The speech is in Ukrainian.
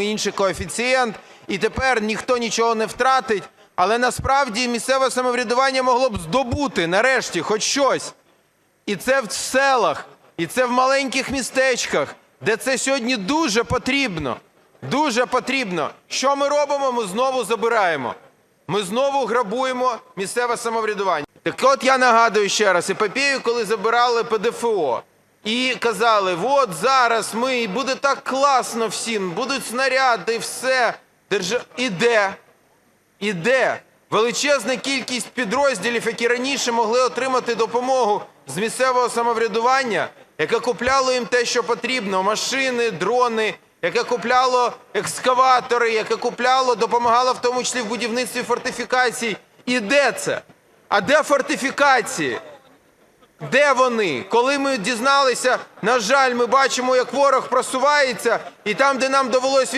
інший коефіцієнт, і тепер ніхто нічого не втратить. Але насправді місцеве самоврядування могло б здобути нарешті хоч щось. І це в селах, і це в маленьких містечках, де це сьогодні дуже потрібно. Дуже потрібно. Що ми робимо? Ми знову забираємо. Ми знову грабуємо місцеве самоврядування. Так от я нагадую ще раз епопею, коли забирали ПДФО. І казали, от зараз ми, і буде так класно всім, будуть снаряди, все. Держа... І де? І де? Величезна кількість підрозділів, які раніше могли отримати допомогу з місцевого самоврядування, яке купляло їм те, що потрібно: машини, дрони, яке купляло екскаватори, яке купляло, допомагало в тому числі в будівництві фортифікацій. І де це? А де фортифікації? Де вони? Коли ми дізналися, на жаль, ми бачимо, як ворог просувається, і там, де нам довелось